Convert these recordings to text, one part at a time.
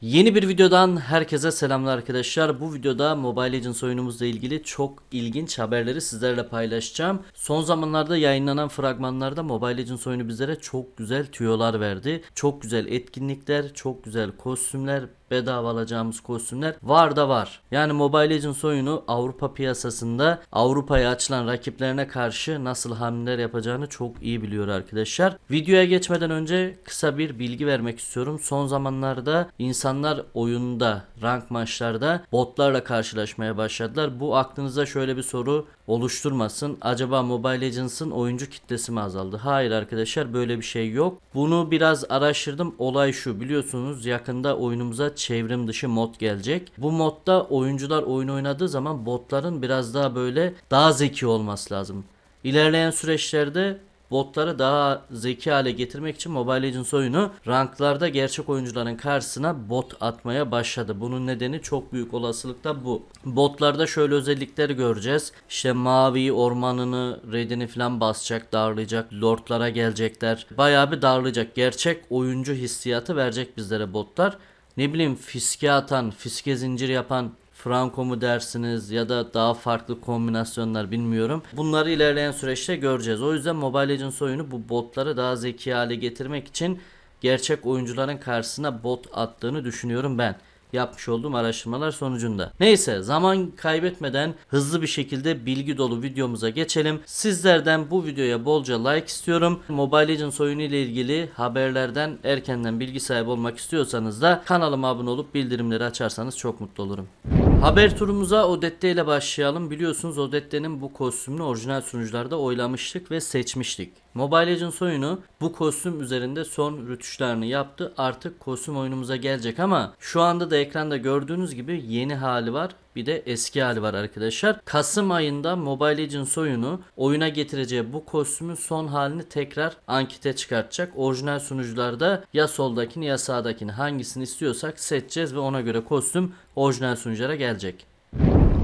Yeni bir videodan herkese selamlar arkadaşlar. Bu videoda Mobile Legends oyunumuzla ilgili çok ilginç haberleri sizlerle paylaşacağım. Son zamanlarda yayınlanan fragmanlarda Mobile Legends oyunu bizlere çok güzel tüyolar verdi. Çok güzel etkinlikler, çok güzel kostümler, bedava alacağımız kostümler var da var. Yani Mobile Legends oyunu Avrupa piyasasında Avrupa'ya açılan rakiplerine karşı nasıl hamleler yapacağını çok iyi biliyor arkadaşlar. Videoya geçmeden önce kısa bir bilgi vermek istiyorum. Son zamanlarda insanlar oyunda, rank maçlarda botlarla karşılaşmaya başladılar. Bu aklınıza şöyle bir soru oluşturmasın. Acaba Mobile Legends'ın oyuncu kitlesi mi azaldı? Hayır arkadaşlar böyle bir şey yok. Bunu biraz araştırdım. Olay şu biliyorsunuz yakında oyunumuza çevrim dışı mod gelecek. Bu modda oyuncular oyun oynadığı zaman botların biraz daha böyle daha zeki olması lazım. İlerleyen süreçlerde botları daha zeki hale getirmek için Mobile Legends oyunu ranklarda gerçek oyuncuların karşısına bot atmaya başladı. Bunun nedeni çok büyük olasılıkla bu. Botlarda şöyle özellikleri göreceğiz. İşte mavi ormanını, redini falan basacak, darlayacak. Lordlara gelecekler. Bayağı bir darlayacak. Gerçek oyuncu hissiyatı verecek bizlere botlar. Ne bileyim fiske atan, fiske zincir yapan Franco mu dersiniz ya da daha farklı kombinasyonlar bilmiyorum. Bunları ilerleyen süreçte göreceğiz. O yüzden Mobile Legends oyunu bu botları daha zeki hale getirmek için gerçek oyuncuların karşısına bot attığını düşünüyorum ben yapmış olduğum araştırmalar sonucunda. Neyse zaman kaybetmeden hızlı bir şekilde bilgi dolu videomuza geçelim. Sizlerden bu videoya bolca like istiyorum. Mobile Legends oyunu ile ilgili haberlerden erkenden bilgi sahibi olmak istiyorsanız da kanalıma abone olup bildirimleri açarsanız çok mutlu olurum. Haber turumuza Odette ile başlayalım. Biliyorsunuz Odette'nin bu kostümünü orijinal sunucularda oylamıştık ve seçmiştik. Mobile Legends oyunu bu kostüm üzerinde son rütuşlarını yaptı. Artık kostüm oyunumuza gelecek ama şu anda da ekranda gördüğünüz gibi yeni hali var. Bir de eski hali var arkadaşlar. Kasım ayında Mobile Legends oyunu oyuna getireceği bu kostümün son halini tekrar ankete çıkartacak. Orijinal sunucularda ya soldakini ya sağdakini hangisini istiyorsak seçeceğiz ve ona göre kostüm orijinal sunuculara gelecek.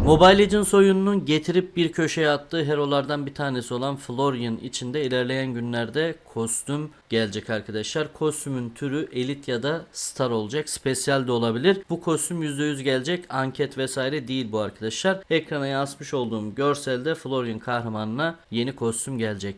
Mobile Legends oyununun getirip bir köşeye attığı herolardan bir tanesi olan Florian içinde ilerleyen günlerde kostüm gelecek arkadaşlar. Kostümün türü elit ya da star olacak. Spesyal de olabilir. Bu kostüm %100 gelecek. Anket vesaire değil bu arkadaşlar. Ekrana yansıtmış olduğum görselde Florian kahramanına yeni kostüm gelecek.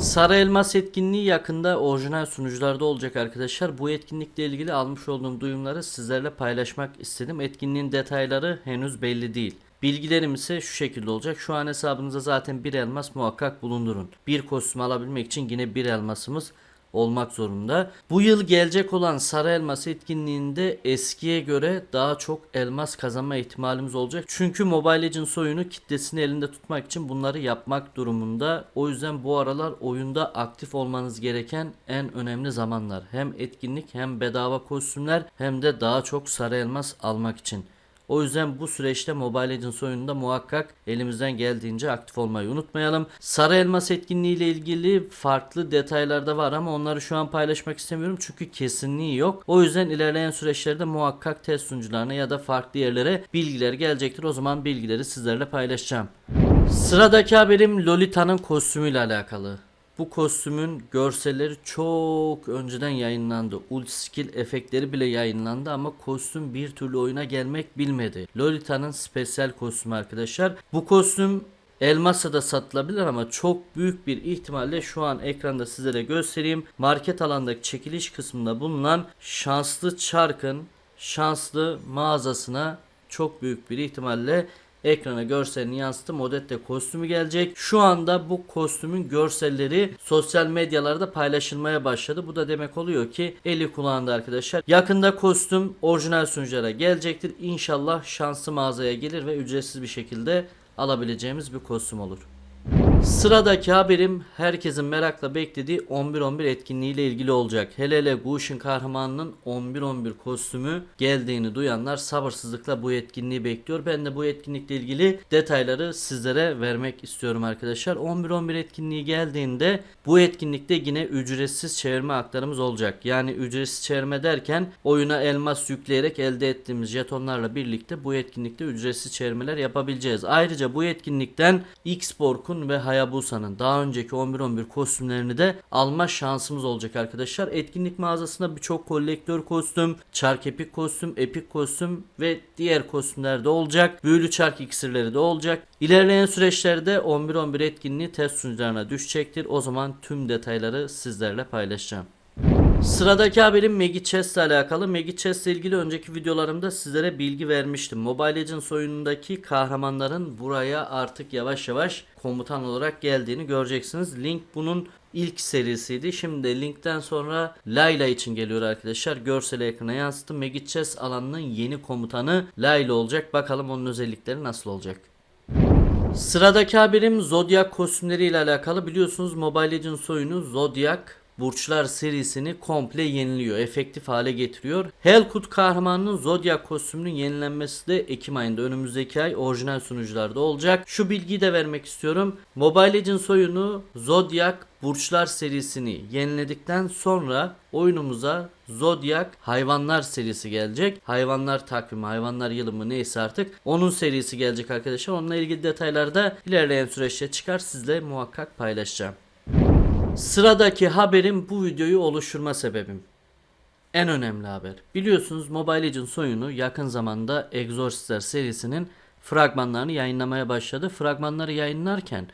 Sarı Elmas etkinliği yakında orijinal sunucularda olacak arkadaşlar. Bu etkinlikle ilgili almış olduğum duyumları sizlerle paylaşmak istedim. Etkinliğin detayları henüz belli değil. Bilgilerim ise şu şekilde olacak. Şu an hesabınıza zaten bir elmas muhakkak bulundurun. Bir kostüm alabilmek için yine bir elmasımız olmak zorunda. Bu yıl gelecek olan Sarı Elmas etkinliğinde eskiye göre daha çok elmas kazanma ihtimalimiz olacak. Çünkü Mobile Legends oyunu kitlesini elinde tutmak için bunları yapmak durumunda. O yüzden bu aralar oyunda aktif olmanız gereken en önemli zamanlar. Hem etkinlik hem bedava kostümler hem de daha çok sarı elmas almak için. O yüzden bu süreçte Mobile Legends oyununda muhakkak elimizden geldiğince aktif olmayı unutmayalım. Sarı Elmas etkinliği ile ilgili farklı detaylar da var ama onları şu an paylaşmak istemiyorum çünkü kesinliği yok. O yüzden ilerleyen süreçlerde muhakkak test sunucularına ya da farklı yerlere bilgiler gelecektir. O zaman bilgileri sizlerle paylaşacağım. Sıradaki haberim Lolita'nın kostümüyle alakalı. Bu kostümün görselleri çok önceden yayınlandı. Ult skill efektleri bile yayınlandı ama kostüm bir türlü oyuna gelmek bilmedi. Lolita'nın spesyal kostümü arkadaşlar. Bu kostüm Elmas'a da satılabilir ama çok büyük bir ihtimalle şu an ekranda sizlere göstereyim. Market alandaki çekiliş kısmında bulunan şanslı çarkın şanslı mağazasına çok büyük bir ihtimalle ekrana görselini yansıttı. Modette kostümü gelecek. Şu anda bu kostümün görselleri sosyal medyalarda paylaşılmaya başladı. Bu da demek oluyor ki eli kulağında arkadaşlar. Yakında kostüm orijinal sunuculara gelecektir. İnşallah şanslı mağazaya gelir ve ücretsiz bir şekilde alabileceğimiz bir kostüm olur. Sıradaki haberim herkesin merakla beklediği 11-11 etkinliğiyle ilgili olacak. Hele hele Gushin kahramanının 11-11 kostümü geldiğini duyanlar sabırsızlıkla bu etkinliği bekliyor. Ben de bu etkinlikle ilgili detayları sizlere vermek istiyorum arkadaşlar. 11-11 etkinliği geldiğinde bu etkinlikte yine ücretsiz çevirme haklarımız olacak. Yani ücretsiz çevirme derken oyuna elmas yükleyerek elde ettiğimiz jetonlarla birlikte bu etkinlikte ücretsiz çevirmeler yapabileceğiz. Ayrıca bu etkinlikten X-Borg'un ve Hayabusa'nın daha önceki 11-11 kostümlerini de alma şansımız olacak arkadaşlar. Etkinlik mağazasında birçok kolektör kostüm, çark epik kostüm, epik kostüm ve diğer kostümler de olacak. Büyülü çark iksirleri de olacak. İlerleyen süreçlerde 11-11 etkinliği test sunucularına düşecektir. O zaman tüm detayları sizlerle paylaşacağım. Sıradaki haberim Maggie Chess ile alakalı. Maggie Chess ile ilgili önceki videolarımda sizlere bilgi vermiştim. Mobile Legends oyunundaki kahramanların buraya artık yavaş yavaş komutan olarak geldiğini göreceksiniz. Link bunun ilk serisiydi. Şimdi linkten sonra Layla için geliyor arkadaşlar. Görseli ekrana yansıttım. Maggie Chess alanının yeni komutanı Layla olacak. Bakalım onun özellikleri nasıl olacak. Sıradaki haberim Zodiac kostümleri ile alakalı. Biliyorsunuz Mobile Legends oyunu Zodiac Burçlar serisini komple yeniliyor, efektif hale getiriyor. Hellcut kahramanının Zodiac kostümünün yenilenmesi de Ekim ayında önümüzdeki ay orijinal sunucularda olacak. Şu bilgiyi de vermek istiyorum. Mobile Legends oyunu Zodiac Burçlar serisini yeniledikten sonra oyunumuza Zodiac Hayvanlar serisi gelecek. Hayvanlar takvimi, hayvanlar yılı mı neyse artık. Onun serisi gelecek arkadaşlar. Onunla ilgili detaylar da ilerleyen süreçte çıkar. Sizle muhakkak paylaşacağım. Sıradaki haberim bu videoyu oluşturma sebebim. En önemli haber. Biliyorsunuz Mobile Legends oyunu yakın zamanda Exorcistler serisinin fragmanlarını yayınlamaya başladı. Fragmanları yayınlarken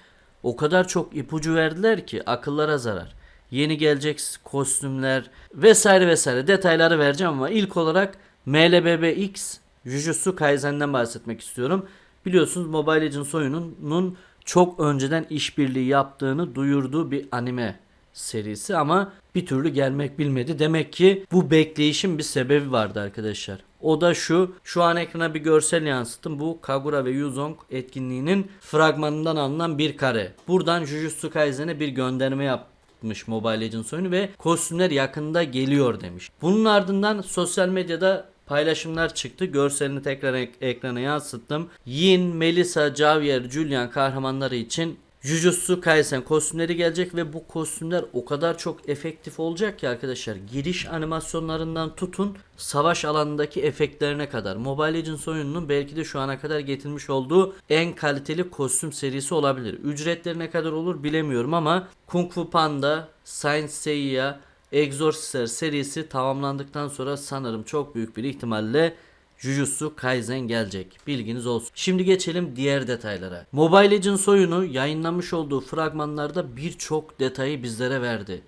o kadar çok ipucu verdiler ki akıllara zarar. Yeni gelecek kostümler vesaire vesaire detayları vereceğim ama ilk olarak MLBBX Jujutsu Kaisen'den bahsetmek istiyorum. Biliyorsunuz Mobile Legends oyununun çok önceden işbirliği yaptığını duyurduğu bir anime serisi ama bir türlü gelmek bilmedi. Demek ki bu bekleyişin bir sebebi vardı arkadaşlar. O da şu. Şu an ekrana bir görsel yansıttım. Bu Kagura ve Yuzong etkinliğinin fragmanından alınan bir kare. Buradan Jujutsu Kaisen'e bir gönderme yapmış Mobile Legends oyunu ve kostümler yakında geliyor demiş. Bunun ardından sosyal medyada paylaşımlar çıktı. Görselini tekrar ek- ekrana yansıttım. Yin, Melissa, Javier, Julian kahramanları için Jujutsu Kaisen kostümleri gelecek ve bu kostümler o kadar çok efektif olacak ki arkadaşlar giriş animasyonlarından tutun savaş alanındaki efektlerine kadar Mobile Legends oyununun belki de şu ana kadar getirmiş olduğu en kaliteli kostüm serisi olabilir. Ücretleri ne kadar olur bilemiyorum ama Kung Fu Panda, Saint Seiya, Exorcistler serisi tamamlandıktan sonra sanırım çok büyük bir ihtimalle Jujutsu Kaisen gelecek. Bilginiz olsun. Şimdi geçelim diğer detaylara. Mobile Legends oyunu yayınlamış olduğu fragmanlarda birçok detayı bizlere verdi.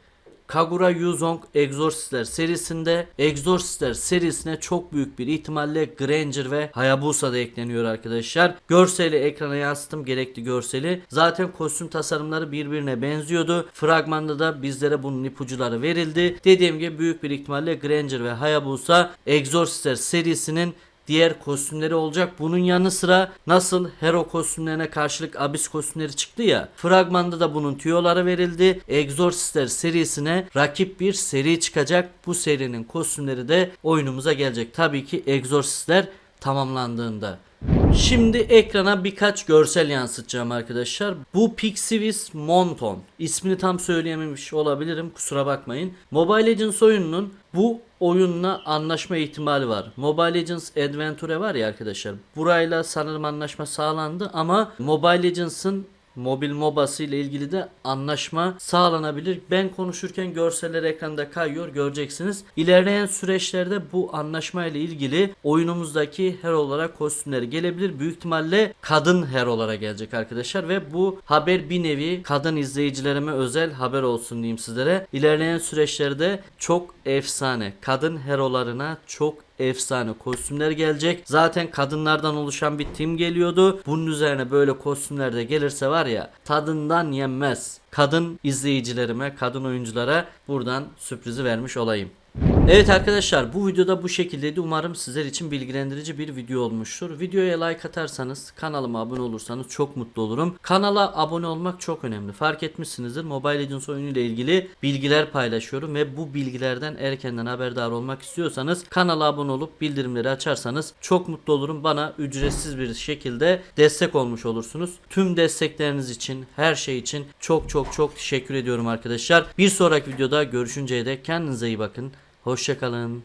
Kagura Yuzong Exorcistler serisinde Exorcistler serisine çok büyük bir ihtimalle Granger ve Hayabusa da ekleniyor arkadaşlar. Görseli ekrana yansıttım gerekli görseli. Zaten kostüm tasarımları birbirine benziyordu. Fragmanda da bizlere bunun ipuçları verildi. Dediğim gibi büyük bir ihtimalle Granger ve Hayabusa Exorcistler serisinin diğer kostümleri olacak. Bunun yanı sıra nasıl Hero kostümlerine karşılık Abyss kostümleri çıktı ya. Fragmanda da bunun tüyoları verildi. Exorcistler serisine rakip bir seri çıkacak. Bu serinin kostümleri de oyunumuza gelecek. Tabii ki Exorcistler tamamlandığında. Şimdi ekrana birkaç görsel yansıtacağım arkadaşlar. Bu Pixivis Monton. İsmini tam söyleyememiş olabilirim kusura bakmayın. Mobile Legends oyununun bu oyunla anlaşma ihtimali var. Mobile Legends Adventure var ya arkadaşlar. Burayla sanırım anlaşma sağlandı ama Mobile Legends'ın mobil mobası ile ilgili de anlaşma sağlanabilir. Ben konuşurken görseller ekranda kayıyor göreceksiniz. İlerleyen süreçlerde bu anlaşma ile ilgili oyunumuzdaki her olarak kostümleri gelebilir. Büyük ihtimalle kadın her olarak gelecek arkadaşlar ve bu haber bir nevi kadın izleyicilerime özel haber olsun diyeyim sizlere. İlerleyen süreçlerde çok efsane kadın herolarına çok efsane kostümler gelecek. Zaten kadınlardan oluşan bir tim geliyordu. Bunun üzerine böyle kostümler de gelirse var ya tadından yenmez. Kadın izleyicilerime, kadın oyunculara buradan sürprizi vermiş olayım. Evet arkadaşlar bu videoda bu şekildeydi. Umarım sizler için bilgilendirici bir video olmuştur. Videoya like atarsanız, kanalıma abone olursanız çok mutlu olurum. Kanala abone olmak çok önemli. Fark etmişsinizdir. Mobile Legends oyunu ile ilgili bilgiler paylaşıyorum ve bu bilgilerden erkenden haberdar olmak istiyorsanız kanala abone olup bildirimleri açarsanız çok mutlu olurum. Bana ücretsiz bir şekilde destek olmuş olursunuz. Tüm destekleriniz için, her şey için çok çok çok teşekkür ediyorum arkadaşlar. Bir sonraki videoda görüşünceye dek kendinize iyi bakın. Hoşçakalın.